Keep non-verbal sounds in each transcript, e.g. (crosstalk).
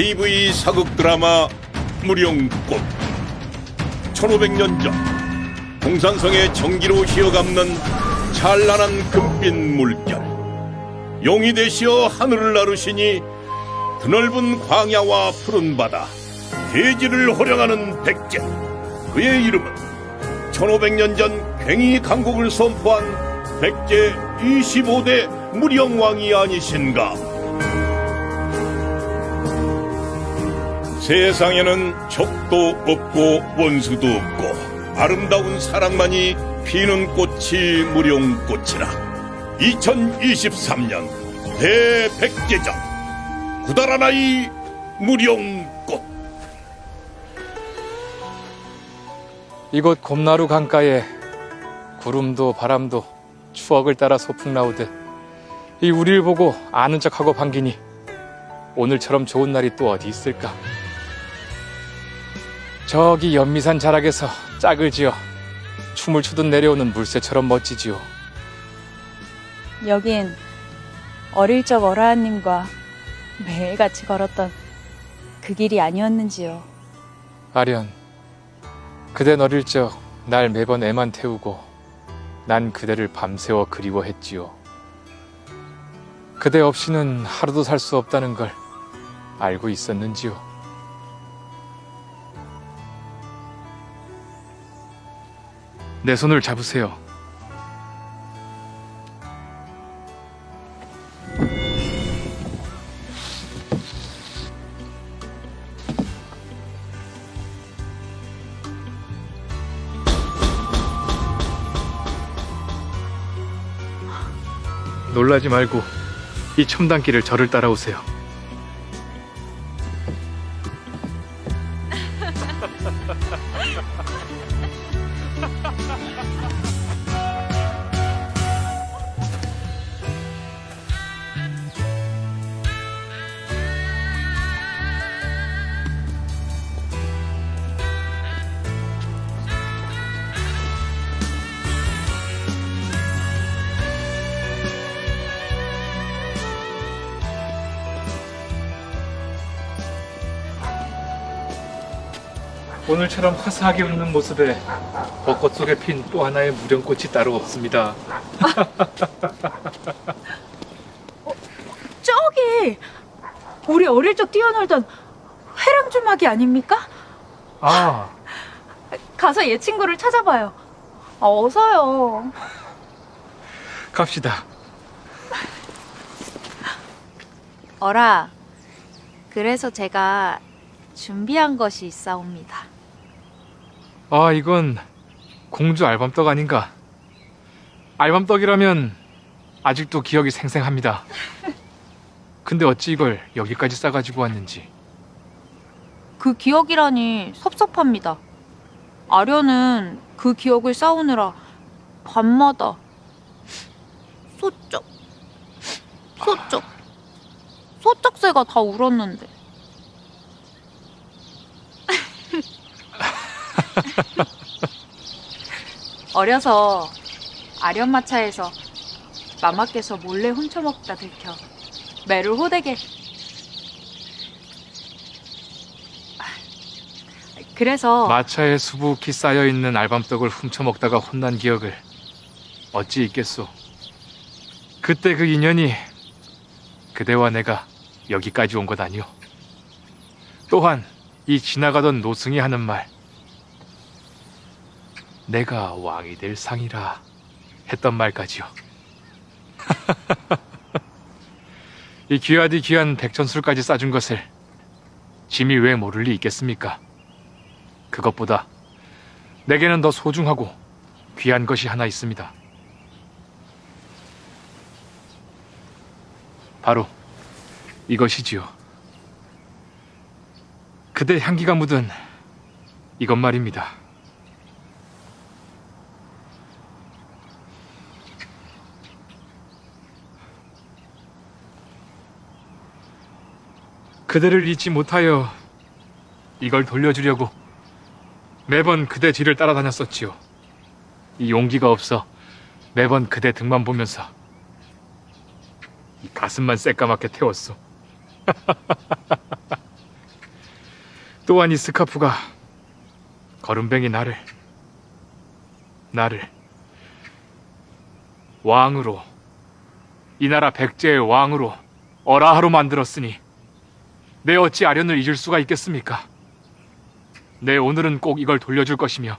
TV 사극 드라마 무령꽃. 1500년 전 동산성의 전기로 휘어감는 찬란한 금빛 물결. 용이 되시어 하늘을 나르시니 드넓은 광야와 푸른 바다 대지를 호령하는 백제. 그의 이름은 1500년 전 괭이 강국을 선포한 백제 25대 무령왕이 아니신가 세상에는 적도 없고 원수도 없고 아름다운 사랑만이 피는 꽃이 무령꽃이라 2023년 대백제전 구달하나이 무령꽃 이곳 곰나루 강가에 구름도 바람도 추억을 따라 소풍 나오듯 이 우리를 보고 아는 척하고 반기니 오늘처럼 좋은 날이 또 어디 있을까? 저기 연미산 자락에서 짝을 지어 춤을 추듯 내려오는 물새처럼 멋지지요. 여긴 어릴 적 어라한님과 매일 같이 걸었던 그 길이 아니었는지요. 아련, 그댄 어릴 적 날 매번 애만 태우고 난 그대를 밤새워 그리워했지요. 그대 없이는 하루도 살 수 없다는 걸 알고 있었는지요. 내 손을 잡으세요. 놀라지 말고 이 첨단길을 저를 따라오세요. 오늘처럼 화사하게 웃는 모습에 벚꽃 속에 핀 또 하나의 무령꽃이 따로 없습니다. 저기 우리 어릴 적 뛰어놀던 회랑 주막이 아닙니까? 아, 가서 얘 친구를 찾아봐요. 아, 어서요. 갑시다. 어라. 그래서 제가 준비한 것이 있사옵니다. 아, 이건 공주 알밤떡 아닌가? 알밤떡이라면 아직도 기억이 생생합니다. 근데 어찌 이걸 여기까지 싸가지고 왔는지. 그 기억이라니 섭섭합니다. 아련은 그 기억을 쌓우느라 밤마다 소쩍, 소쩍, 소쩍새가 다 울었는데. (laughs) 어려서 아련마차에서 마마께서 몰래 훔쳐먹다 들켜 매를 호되게 그래서 마차에 수북히 쌓여 있는 알밤떡을 훔쳐 먹다가 혼난 기억을 어찌 있겠소? 그때 그 인연이 그대와 내가 여기까지 온 것 아니오. 또한 이 지나가던 노승이 하는 말, 내가 왕이 될 상이라 했던 말까지요. (laughs) 이 귀하디 귀한 백전술까지 싸준 것을 짐이 왜 모를 리 있겠습니까? 그것보다 내게는 더 소중하고 귀한 것이 하나 있습니다. 바로 이것이지요. 그대 향기가 묻은 이것 말입니다. 그대를 잊지 못하여 이걸 돌려주려고 매번 그대 뒤를 따라다녔었지요. 이 용기가 없어 매번 그대 등만 보면서 이 가슴만 새까맣게 태웠소. (laughs) 또한 이 스카프가 거름뱅이 나를 나를 왕으로 이 나라 백제의 왕으로 어라하로 만들었으니 내 어찌 아련을 잊을 수가 있겠습니까? 내 오늘은 꼭 이걸 돌려줄 것이며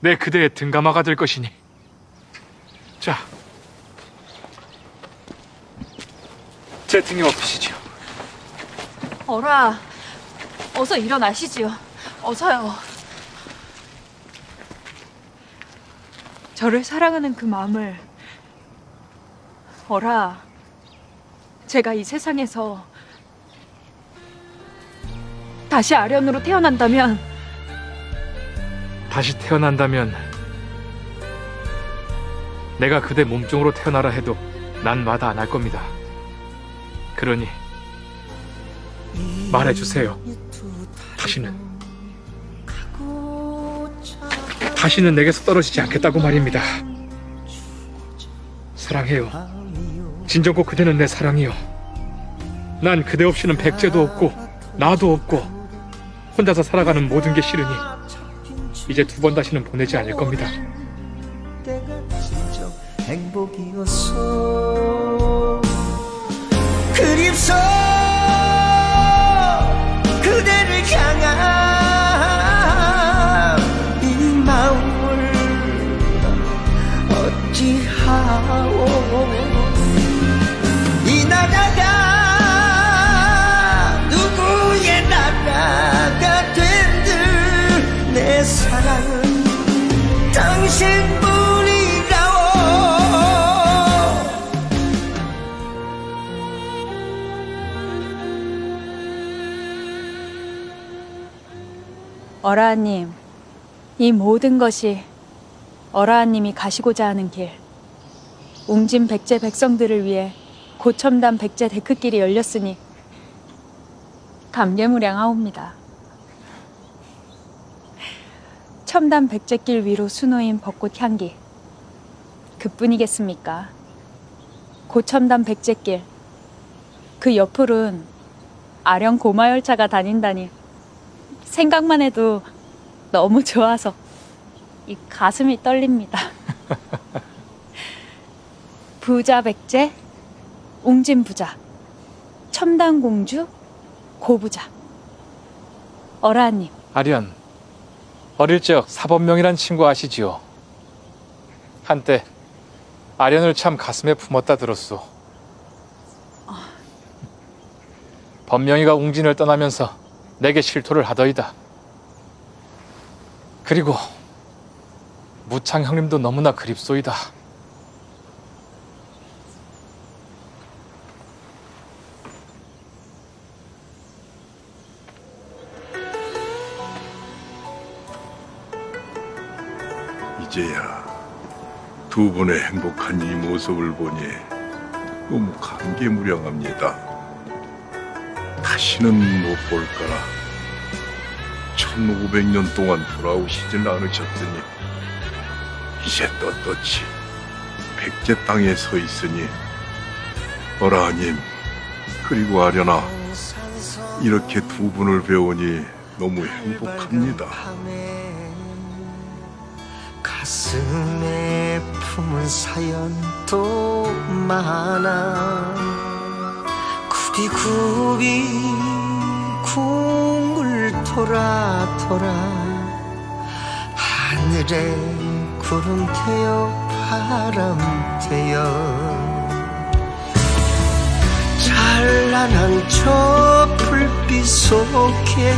내 그대의 등가마가 될 것이니 자, 제 등에 엎으시지요. 어라, 어서 일어나시지요. 어서요. 저를 사랑하는 그 마음을 어라, 제가 이 세상에서 다시 아련으로 태어난다면 다시 태어난다면 내가 그대 몸종으로 태어나라 해도 난 마다 안 할 겁니다. 그러니 말해 주세요. 다시는 다시는 내게서 떨어지지 않겠다고 말입니다. 사랑해요. 진정고 그대는 내 사랑이요. 난 그대 없이는 백제도 없고 나도 없고 혼자서 살아가는 모든 게 싫으니 이제 두 번 다시는 보내지 않을 겁니다. 행복이었어 그립소 어라하님, 이 모든 것이 어라하님이 가시고자 하는 길, 웅진 백제 백성들을 위해 고첨단 백제 데크길이 열렸으니 감개무량하옵니다. 첨단 백제길 위로 수놓인 벚꽃 향기, 그뿐이겠습니까? 고첨단 백제길, 그 옆으론 아령 고마 열차가 다닌다니 생각만 해도 너무 좋아서 이 가슴이 떨립니다. (laughs) 부자 백제, 웅진 부자, 첨단 공주, 고부자. 어라님, 아련, 어릴 적 사법명이란 친구 아시지요? 한때 아련을 참 가슴에 품었다 들었소. 범명이가 웅진을 떠나면서 내게 실토를 하더이다. 그리고 무창 형님도 너무나 그립소이다. 이제야 두 분의 행복한 이 모습을 보니 너무 감개무량합니다. 다시는 못볼 거라. 1500년 동안 돌아오시질 않으셨더니 이제 떳떳이 백제 땅에 서 있으니 어라님 그리고 아련아 이렇게 두 분을 배우니 너무 행복합니다. 가슴에 품은 사연도 많아 굽이굽이 궁 돌아 하늘에 구름 되어 바람 되어. 찬란한 저 불빛 속에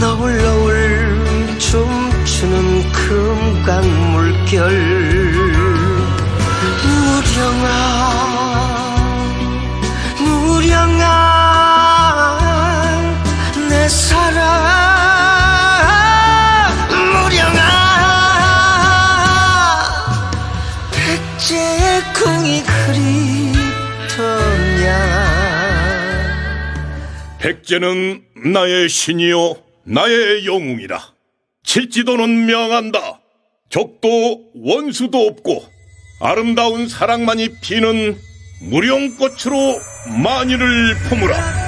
너울너울 춤추는 금강 물결. 무령아 백제는 나의 신이요 나의 영웅이라. 칠지도는 명한다. 적도 원수도 없고 아름다운 사랑만이 피는 무령꽃으로 만일을 품으라